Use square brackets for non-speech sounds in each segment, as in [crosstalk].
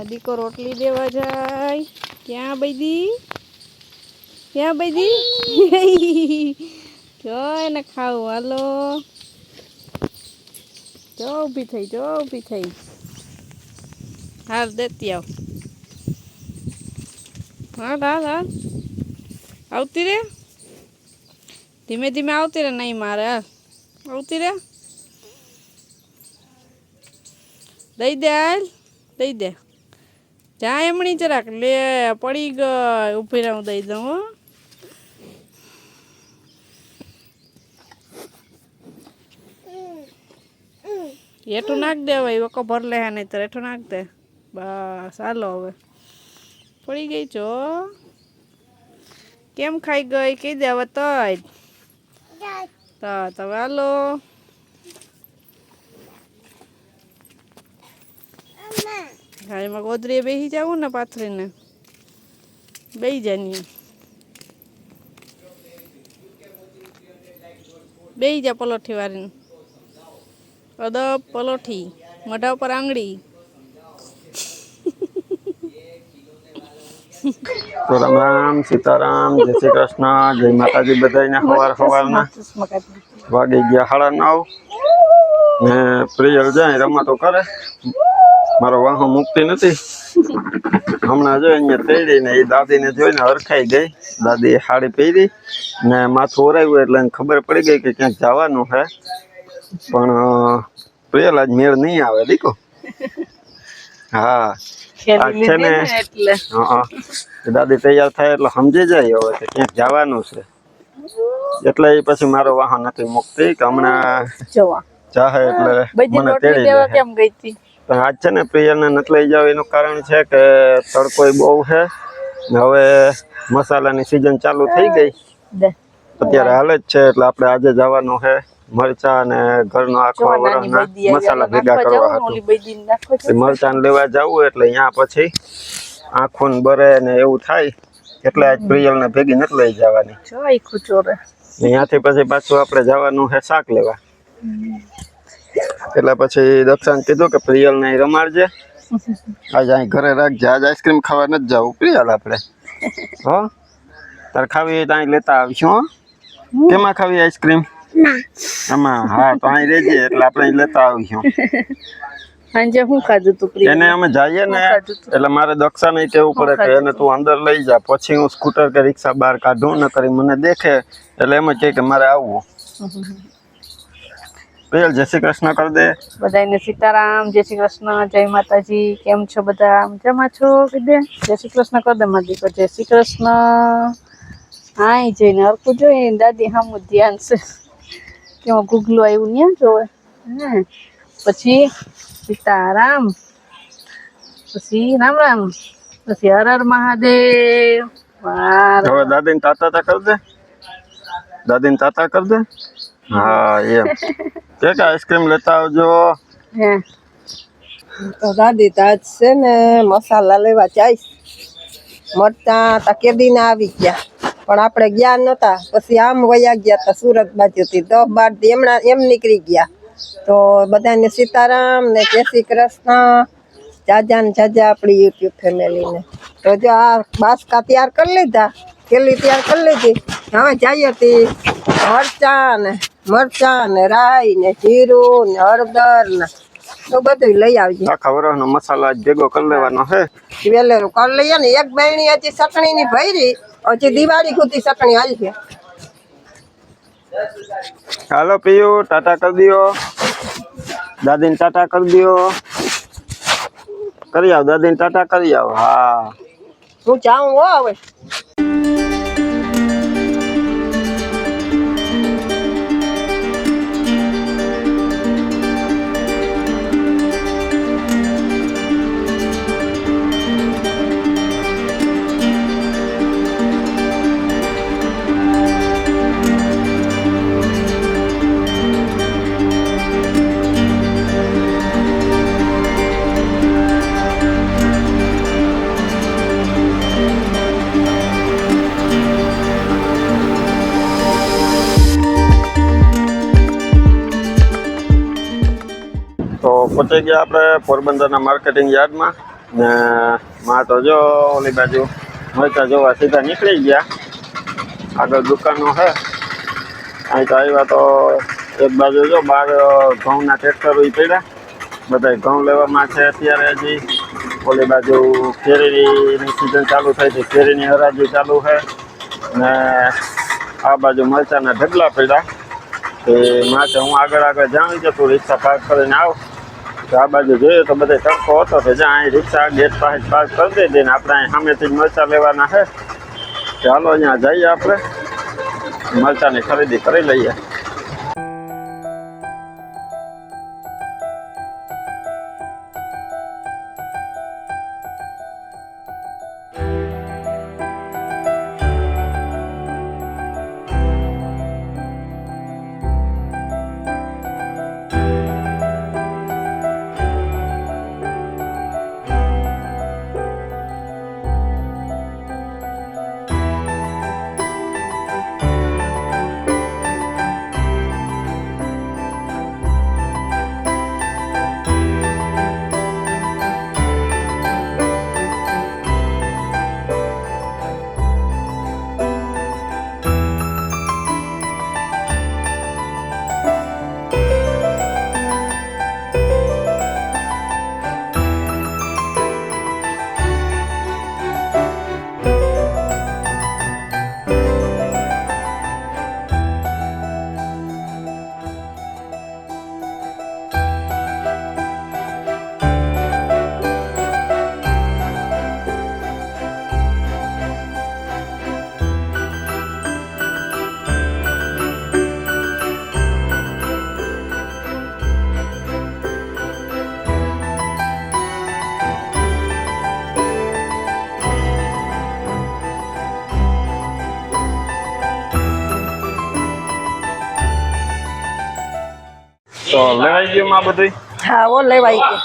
દીકો રોટલી દેવા જાય. ક્યાં બૈદી ક્યાં બૈદી જો એને ખાવું, હાલો. જો ઊભી થઈ, જો ઊભી થઈ. હાલ, દેતી આવ. હાલ હાલ હાલ. આવતી રે? ધીમે ધીમે આવતી રે નહીં મારે, હાલ. આવતી રે? દઈ દે, હાલ. દઈ દે. જા એમણી જરાક લે, પડી ગઈ, ઊભી રહું દઈ દઉં, હો. એઠું નાખ દે હવે વકો ભર લે તો એઠું નાખ દે. બસ, હાલો હવે. પડી ગઈ છો? કેમ ખાઈ ગઈ? કહી દે હવે તો તમે હાલો. હા, એમાં ગોદરીએ બેસી જવું ને પાથરીને. બેસી જાની બેસી જા પલોઠી વાળીને અદબ પલોઠી, મઢા ઉપર આંગળી. તો રામ રામ, સીતારામ, જય શ્રી કૃષ્ણ, જય માતાજી બધાને સવાર સવારના વાગી ગયા સાડા નવ. ને પ્રિયલ જાય, રમતો કરે. મારો વાહો મુકતી નથી. હમણાં જો અહીંયા તેડી ને એ દાદીને જોઈને હરખાઈ ગઈ. દાદી સાડી પહેરી ને માથું ઓરાયું એટલે ખબર પડી ગઈ કે ક્યાંક જવાનું છે. પણ પહેલા પ્રિયલ આજ મેળ નહીં આવે દીકો હા. ને દાદી તૈયાર થાય એટલે સમજી જાય હવે કે ક્યાંક જવાનું છે. એટલે એ પછી મારો વાહન નથી મૂકતી કે હમણાં જોવા. ચાહે એટલે મને તેડી કેમ ગઈ આજ છે ને પ્રિયલને નથી લઈ જાવ એનું કારણ છે કે તડકોય બહુ છે. હવે મસાલાની સિઝન ચાલુ થઈ ગઈ. અત્યારે હાલે જ છે એટલે આપણે આજે જવાનું છે મરચા અને ઘરનો આખો વરસના મસાલા ભેગા કરવા હતું. મરચાં લેવા જવું એટલે અહીંયા પછી આંખોને બરે ને એવું થાય એટલે આજ પ્રિયલને ભેગી નથી લઈ જવાની. અહીંયાથી પછી પાછું આપણે જવાનું છે શાક લેવા. એટલે પછી દક્ષાને કીધું કે પ્રિયલને અહીં રમાડજે. આજે અહીં ઘરે રાખજે. આજ આઈસ્ક્રીમ ખાવા નથી જવું. પ્રિયલ આપણે. હો? તારે ખાવી હોય તો અહીં લેતા આવીશું હો. કેમાં ખાવી આઈસ્ક્રીમ? આમાં હા તો અહીં રહેજે એટલે આપણે અહીં લેતા આવીશું. સાંજે હું ખાધું તું પ્રિય એને અમે જઈએ ને એટલે મારે દક્ષાને કહેવું પડે કે એને તું. અંદર લઈ જા. પછી હું સ્કૂટર કે રિક્ષા બહાર કાઢું ને કરી મને દેખે. એટલે એમ જ કહે કે મારે આવવું. પ્રિયલ જય શ્રી કૃષ્ણ કર દે બધાને સીતારામ જય શ્રી કૃષ્ણ જય માતાજી. કેમ છો બધા? મજામાં છો કીધે જય શ્રી કૃષ્ણ કર દે મારી દીકરો. જય શ્રી કૃષ્ણ. હાય જઈને હરખું જોઈએ દાદી હામું ધ્યાન છે. કેવો ગુગલું આવ્યું ત્યાં જોવે? હે પછી સીતારામ પછી રામ રામ પછી હર હર મહાદેવ. વાર હવે દાદીને તાતા તા કરી દે દાદીને તાતા કરી દે હા, એમ. કે કે આઈસ્ક્રીમ લેતા આવજો. હે. તો દાદી તાજ છે ને, મસાલા લેવા ચાઈશ. મરચાં તા કેદીના આવી ગયા. પણ આપણે ગયા નતા. પછી આમ વયા ગયા તા સુરત બાજુથી દસ બાર દી એમણા એમ નીકળી ગયા. તો બધાને સીતારામ ને જય શ્રી કૃષ્ણ. જાજા ને જાજા આપણી યુટ્યુબ ફેમિલીને. તો જો આ બાસકા તૈયાર કરી લીધા. કેલી તૈયાર કરી લીધી. હવે જઈએ તી મરચાં ને મરચાં ને રાઈ ને જીરું ને હળદર ને તો બધું લઈ આવજે. આખા વરસનો મસાલો આજ ભેગો કરી લેવાનો હે. વેલેરું કરી લઈએ ને એક બહેણી હજી ચટણી ની ભરી હજી દિવાળી સુધી ચટણી હાલ છે હાલો પીયુ ટાટા કરી દ્યો. દાદીને ટાટા કરી દ્યો. કરી આવ દાદીને ટાટા કરી આવ હા. હું જાઉં હો હવે. પહોંચી ગયા આપણે પોરબંદરના માર્કેટિંગ યાર્ડમાં. ને માં તો જો ઓલી બાજુ મળતા જોવા સીધા નીકળી ગયા. આગળ દુકાનો છે અહીં તો આવ્યા તો એક બાજુ જો બહાર ઘઉંના ટ્રેક્ટરો પડ્યા. બધા ઘઉં લેવામાં છે અત્યારે હજી. ઓલી બાજુ કેરીની સિઝન ચાલુ થઈ છે. કેરીની હરાજી ચાલુ છે ને આ બાજુ મરચાના ઢગલા પડ્યા. તે માટે હું આગળ આગળ જાણી જતું રિક્ષા પાર્ક કરીને આવ. તો આ બાજુ જોઈએ તો બધે તડકો હતો કે જ્યાં અહીં રિક્ષા ગેટ પાસે પાસ કરી દઈ દઈને આપણે અહીં સામેથી મરચા લેવાના છે. ચાલો અહીંયા જઈએ આપણે. મરચાની ખરીદી કરી લઈએ. તો લેવાઈ ગયું માં બધી હા ઓ લેવાઈ ગયું.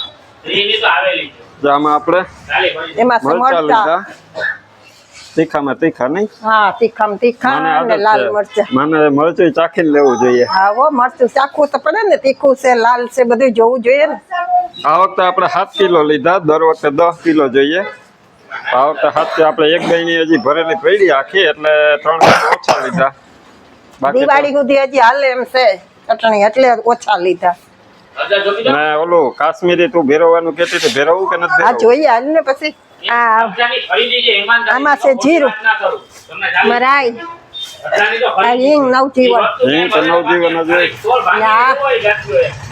આમાં આપણે એમાં મરચા લીધા. તીખામાં તીખા નહીં? હા તીખામાં તીખા અને લાલ. મરચા. મને મરચું ચાખીને લેવું જોઈએ. હા ઓ મરચું ચાખવું તો પડે ને તીખું છે લાલ છે બધું જોવું જોઈએ ને. આ વખતે આપણે સાત કિલો લીધા દર વખતે દસ કિલો જોઈએ. આ વખતે સાત આપણે એક બેની હજી ભરેલી પડી આખી એટલે ત્રણ ઓછા લીધા. બાકી દિવાળી સુધી હજી હાલે એમ છે. ચટણી એટલે ઓછા લીધા. ને ઓલું કાશ્મીરી તું ભેરવવાનું કેતી હતી ભેરવવું કે નથી આ જોઈએ હાલ ને પછી. આ હજારની ખરીદી છે, ઈમાનદારી આમાં છે જીરું. મરાઈ. હિંગ નવજીવન. હિંગ તો નવજીવન જ.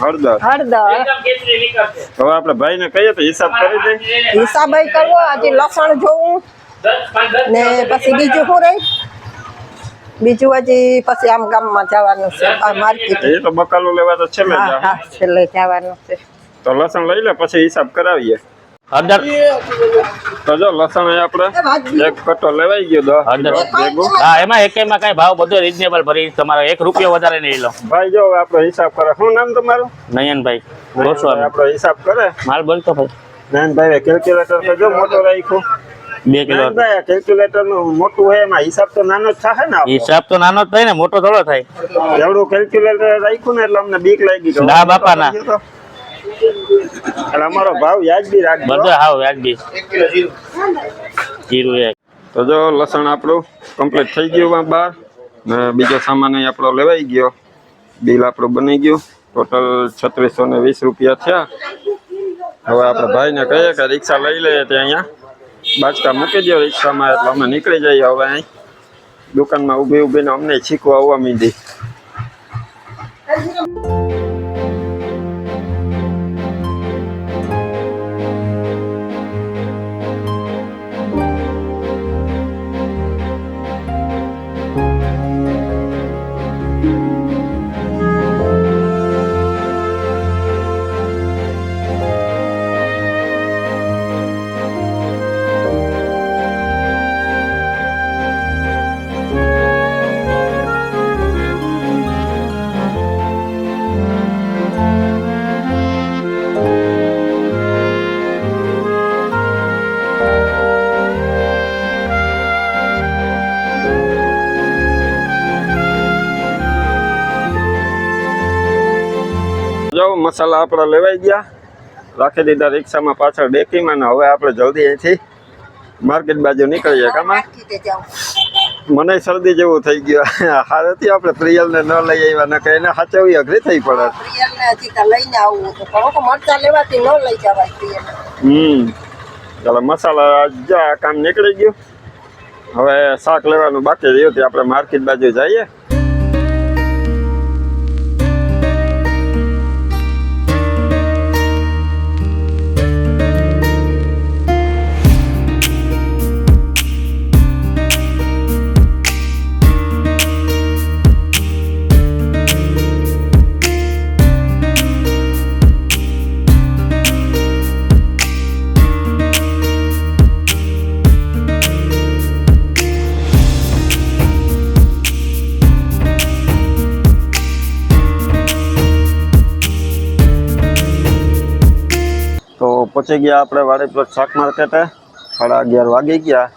હળદર. હળદર. હવે આપણે ભાઈને કહીએ તો હિસાબ કરી દે. હિસાબ કરવો હજી લસણ જોવું. ને પછી બીજું શું રહી? બીજું હજી પછી આમ ગામમાં જવાનું છે. માર્કેટ. એ તો બકાલો લેવા તો છેલ્લે હા છેલ્લે જવાનું છે. તો લસણ લઈ લે પછી હિસાબ કરાવીએ. હળદર. તો જો લસણ આપણે એક કટો લેવાઈ ગયો હા એમાં એકેયમાં કઈ ભાવ બધો રિઝનેબલ ભરી તમારો એક રૂપિયો વધારે નહીં લો. ભાઈ જો હવે આપણો હિસાબ કરે. શું નામ તમારું? નયનભાઈ ગોસ્વામી. આપણો હિસાબ કરે? માલ બોલતો ભાઈ. નયનભાઈ કેલ્ક્યુલેટર જો મોટો રાખ્યો. બે કિલો કેલ્ક્યુલેટરનું મોટું હોય એમાં હિસાબ તો નાનો જ થાય ને હિસાબ તો નાનો જ થાય ને મોટો થોડો થાય. એવડું કેલ્ક્યુલેટર રાખ્યું ને એટલે અમને બીક લાગી ગઈ. ના બાપાના. એટલે અમારો ભાવ વ્યાજબી રાખજો. બધો હાવ વ્યાજબી. જીરું એક. તો જો લસણ આપણું કમ્પ્લીટ થઈ ગયું બાર. ને બીજો સામાન અહીં આપણો લેવાઈ ગયો. બિલ આપણું બની ગયું. ટોટલ છત્રીસો ને વીસ રૂપિયા થયા. હવે આપણે ભાઈને કહીએ કે રિક્ષા લઈ લઈએ ત્યાં અહીંયા. બાચકા મૂકી દો રિક્ષામાં, એટલે અમે નીકળી જઈએ હવે અહીં. દુકાનમાં ઊભી ઊભીને અમને છીકો આવવા મીંડી. મસાલા આપણા લેવાઈ ગયા. રાખી દીધા રિક્ષામાં પાછળ ડેકીમાં ને હવે આપણે જલ્દી અહીંથી માર્કેટ બાજુ નીકળીએ. કામાં? મને શરદી જેવું થઈ ગયું. [laughs] હારેથી આપણે પ્રિયલને ન લઈ આવ્યા ને કે એને સાચવવી અઘરી થઈ પડે. હમ. ચાલો મસાલા જા કામ નીકળી ગયું. હવે શાક લેવાનું બાકી રહ્યું આપણે માર્કેટ બાજુ જઈએ. પહોંચી ગયા આપણે વાડીપુર શાક માર્કેટે. સાડા અગિયાર વાગી ગયા.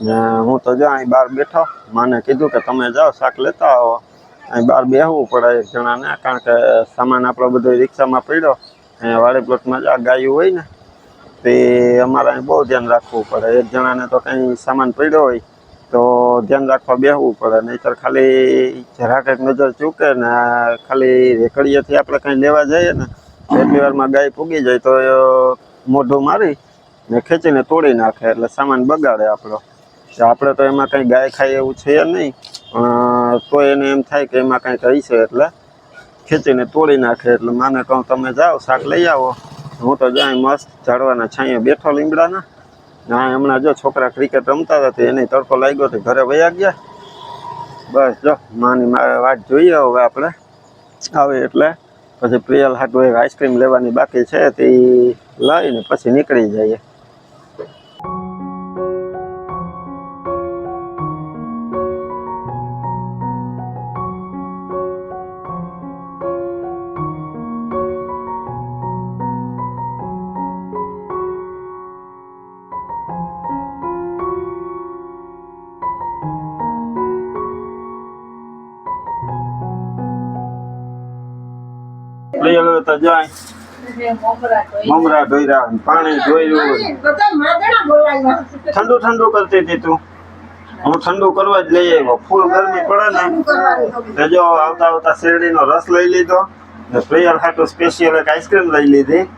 ને હું તો જો અહીં બહાર બેઠો. માને કીધું કે તમે જાઓ, શાક લેતા આવો. અહીં બહાર બેસવું પડે એક જણાને, કારણ કે સામાન આપણો બધો રિક્ષામાં પડ્યો. અહીંયા વાડીપુરમાં જા ગાયું હોય ને, તે અમારે અહીં બહુ ધ્યાન રાખવું પડે. એક જણાને તો કંઈ સામાન પડ્યો હોય, તો ધ્યાન રાખવા બેસવું પડે. નહીંતર ખાલી જરાક એક નજર ચૂકે ને ખાલી રેકડીએથી આપણે કંઈ લેવા જઈએ ને એટલી વારમાં ગાય પૂગી જાય તો મોઢું મારી ને ખેંચીને તોડી નાખે એટલે સામાન બગાડે આપણો. આપણે તો એમાં કંઈ ગાય ખાય એવું છે નહીં, પણ તો એને એમ થાય કે એમાં કંઈક હશે એટલે ખેંચીને તોડી નાખે એટલે માને કહું તમે જાઓ, શાક લઈ આવો. હું તો જાય મસ્ત ઝાડવાના છાંયે બેઠો લીમડાના. ના હમણાં જો છોકરા ક્રિકેટ રમતા હતા તો એને તડકો લાગ્યો તો ઘરે વયા ગયા. બસ જો, માની વાત જોઈએ હવે આપણે. આવે એટલે પછી પ્રિયલ હાટુ એક આઈસ્ક્રીમ લેવાની બાકી છે તે લઈને પછી નીકળી જઈએ. પ્રિયલ તો જાય. મમરા ધોઈરા પાણી બોલાવ્યા. ઠંડુ ઠંડુ કરતી હતી તું. હું ઠંડુ કરવા જ લઈ આવ્યો. ફૂલ ગરમી પડે ને. જો આવતા આવતા શેરડીનો રસ લઈ લીધો. ને પ્રિયલ હાટુ સ્પેશિયલ એક આઈસ્ક્રીમ લઈ લીધી.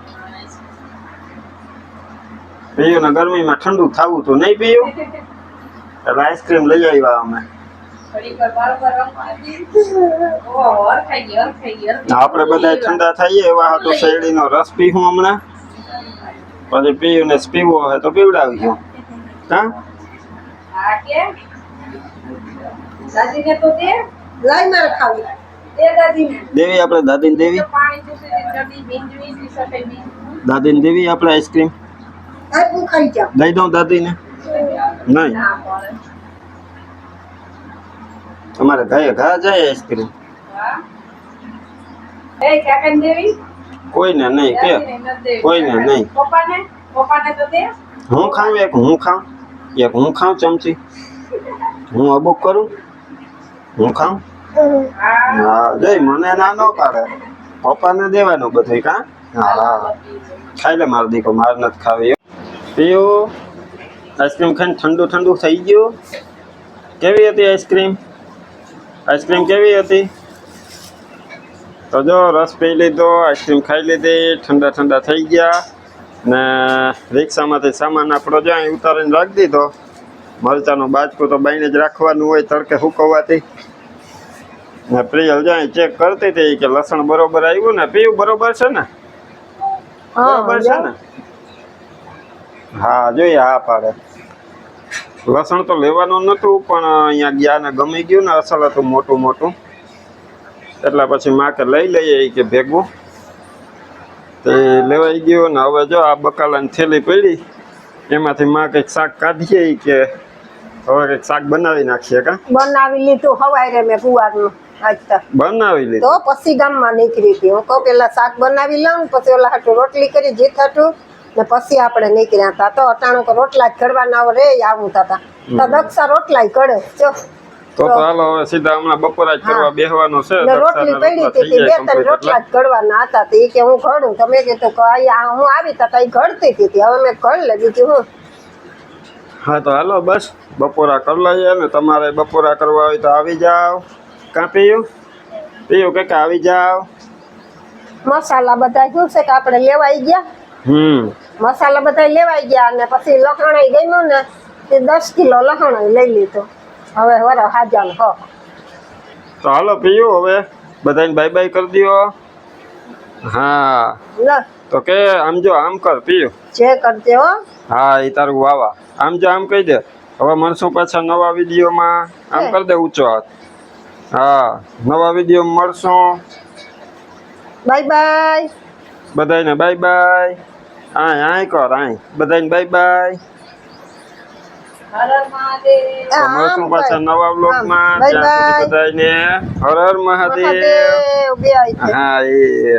પીયું ને ગરમીમાં ઠંડુ થવું તો નહીં પીયું. [laughs] એટલે આઈસ્ક્રીમ લઈ આવ્યા અમે. આપણે બધા ઠંડા થઈએ એવા હાટુ શેરડીનો રસ પીવું હમણાં. પછી પીવું ને પીવો હોય તો હા? ખાવી. દે દાદીને. દેવી આપણે દાદીને દેવી? દાદીને દેવી આપણે આઈસ્ક્રીમ દઈ દઉં દાદીને? નહીં. તમારે ઘરે ઘા જાય આઈસ્ક્રીમ. કોઈને નહીં કે? કોઈને નહીં. હું ખાઉં એક હું ખાઉં એક હું ખાઉં ચમચી. હું અબુક કરું હું ખાઉં. હા. જય જઈ મને ના ન પાડે. પપ્પાને દેવાનું બધું કા? હા ખાઈ લે મારો દીકરો મારે નથી ખાવી પીયું આઈસ્ક્રીમ ખાઈને ઠંડુ ઠંડુ થઈ ગયું. કેવી હતી આઈસ્ક્રીમ? આઈસ્ક્રીમ કેવી હતી? તો જો રસ પી લીધો આઈસ્ક્રીમ ખાઈ લીધી ઠંડા ઠંડા થઈ ગયા. ને રિક્ષામાંથી સામાન આપણો જ્યાં અહીં ઉતારીને રાખી દીધો. મરચાનો બાજકું તો બાઈને જ રાખવાનું હોય તડકે સુકવવાથી ને પ્રિયલ જ્યાં ચેક કરતી હતી કે લસણ બરોબર આવ્યું ને? પીવું બરોબર છે ને? બરોબર છે ને? હા જોઈએ હા પાડે. લસણ તો લેવાનું નહોતું પણ અહીંયા ગયા ને ગમી ગયું ને અસલ હતું મોટું મોટું. એટલા પછી માં કે લઈ લઈએ કે ભેગું. તે લેવાઈ ગયું ને હવે જો આ બકાલાની થેલી પડી એમાંથી માં કંઈક શાક કાઢીએ કે હવે કંઈક શાક બનાવી નાખીએ કા? બનાવી લીધું હવારે મેં પુવારનું બનાવી લીધું? તો પછી ગામમાં નીકળી હતી હું કહું પેલા શાક બનાવી લઉં પછી ઓલા હાટું રોટલી કરી જે હાટું ને પછી આપણે નીકળ્યા હતા તો અટાણું રોટલા જ ઘડવાના રે આવું થતા તો દક્ષા રોટલા કરે જો. તો હાલો હવે સીધા હમણાં બપોરા જ કરવા બેસવાનું છે. રોટલી પડી હતી થઈ બે ત્રણ રોટલા જ ઘડવાના હતા તે કે હું ઘડું. તમે કીધું કે અહીંયા હું આવી તા તઈ ઘડતી હતી. હવે મેં ઘડ લે બીજું હું. હા તો હાલો બસ. બપોરા કરી લઈએ ને તમારે બપોરા કરવા હોય તો આવી જાઓ. કાં પીયું? પીયું કે આવી જાઓ? મસાલા બધા શું છે કે આપણે લેવાઈ ગયા? હમ. મસાલા બધા લેવાઈ ગયા અને પછી લખણાઈ ગયું ને તે દસ કિલો લખણાઈ લઈ લીધો. હવે વર હાજા હો. તો હાલો પીયું હવે. બધાને બાય બાય કરી દો હા. તો કે આમ જો આમ કર પીયું જે કરજે હો. હા એ તારું વાવા. આમ જો આમ કહી દે. હવે મળશું પાછા નવા વિડીયોમાં. આમ કરી દે ઊંચો હાથ. હા નવા વીડિયો મળશું. બાય બાય બધાને બાય બાય આય આય કર આય. બધાને બાય બાય હર હર મહાદેવ મળશું પાછા નવા બ્લોગમાં ત્યાં સુધી બધાને હર હર મહાદેવ. હા એ.